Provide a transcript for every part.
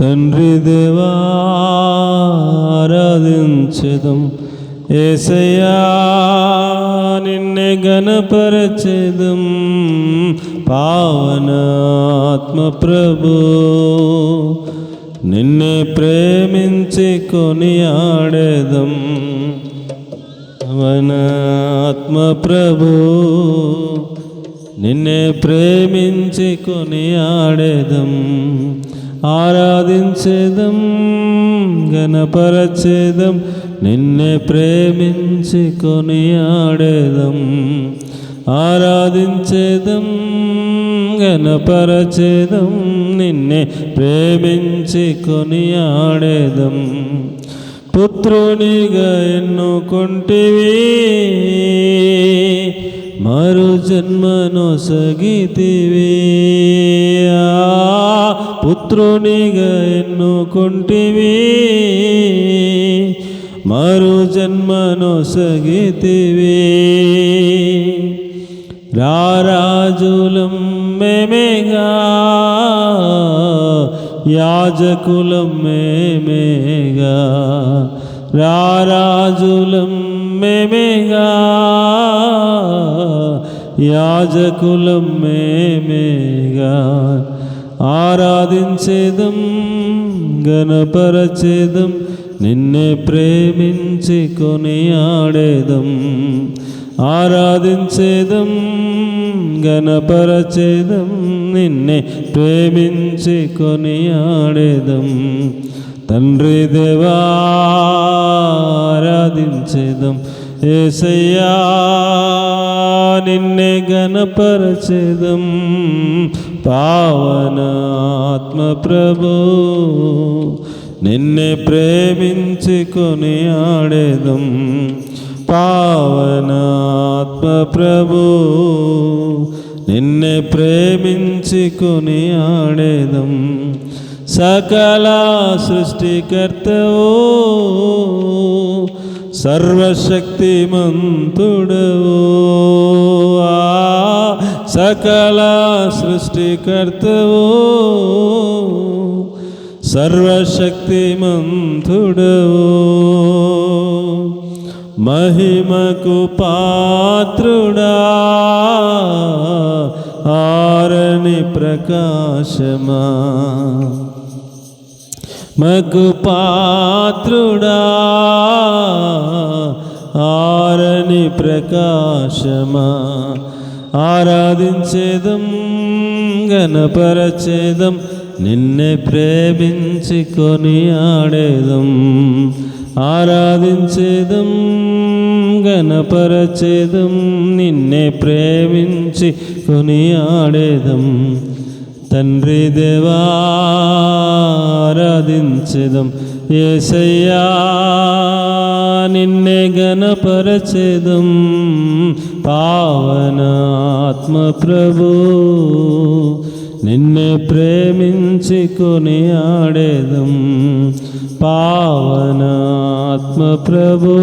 తండ్రి దేవారాధించదం ఏసయ్యా నిన్నే గణపరచదం పావనాత్మ ప్రభు నిన్నే ప్రేమించి కొనియాడేదం. పవనాత్మ ప్రభు నిన్నే ప్రేమించి కొనియాడేదం. ఆరాధించేదం గణపరచేదం నిన్నే ప్రేమించి కొనియాడేదం ఆరాధించేదం గణపరచేదం నిన్నే ప్రేమించి కొనియాడేదం పుత్రునిగా ఎన్నుకుంటివి మరు జన్మను సగితివి ఆ, పుత్రునిగా ఎన్నుకుంటివి? మరు జన్మను సగితివి రారాజులం మేమేగా యాజకులం మేమేగా. రారాజులం మేమేగా యాజకులం మేమేగా. ఆరాధించేదం గణపరచేదం నిన్నే ప్రేమించి కొనియాడేదం ఆరాధించేదం గణపరచేదం నిన్నే ప్రేమించి కొనియాడేదం తండ్రి దేవారాధించేదం ఏసయ్యా నిన్నే గణపరచేదం పావనాత్మ ప్రభు. నిన్నే ప్రేమించి ఆడేదం పావనాత్మ ప్రభు. నిన్నే ప్రేమించి ఆడేదం సకల సృష్టికర్తవో. సర్వశక్తిమంతుడవో. ఆ సకల సృష్టికర్తవో. సర్వశక్తిమంతుడవో. మహిమకు పాత్రుడా. ఆరణి ప్రకాశమా. మగు పాత్రుడా ఆరని ప్రకాశమా. ఆరాధించేదం గణపరచేదం నిన్నే ప్రేమించి కొని ఆడేదం. ఆరాధించేదం గణపరచేదం నిన్నే ప్రేమించి కొని ఆడేదం. తండ్రి దేవారాధించదం ఏసయ్యా నిన్నే గణపరచెదం పావనాత్మ ప్రభు నిన్నే ప్రేమించి కొనియాడేదం పావనాత్మ ప్రభు.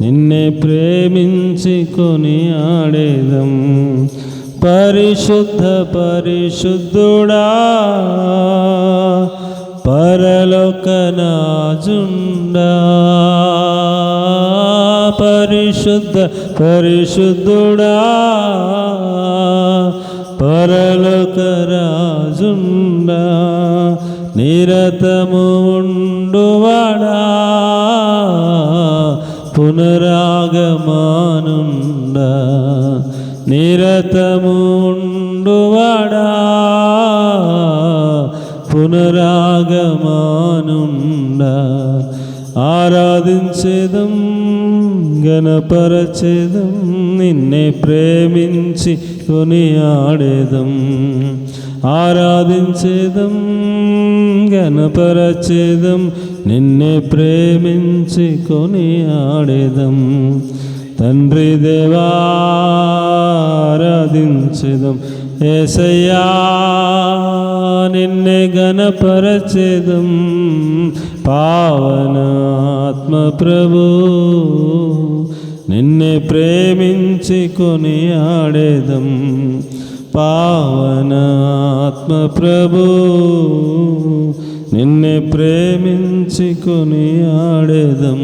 నిన్నే ప్రేమించి కొనియాడేదం పరిశుద్ధ పరిశుద్ధుడా. పరలోకనాజుండా పరిశుద్ధ పరిశుద్ధుడా. పరలోకరాజుండా నిరతము ఉండువాడా? పునరాగమానుండా నిరతము ఉండువాడా? పునరాగమానుండా ఆరాధించేదం గణపరచేదం నిన్నే ప్రేమించి కొనియాడేదం. ఆరాధించేదం గణపరచేదం నిన్నే ప్రేమించి కొనియాడేదం. తండ్రి దేవారాధించదం ఏసయ్యా నిన్నే గణపరచేదం పావనాత్మ ప్రభు నిన్నే ప్రేమించి కొని ఆడేదం పావనాత్మ ప్రభు నిన్నే ప్రేమించి కొని ఆడేదం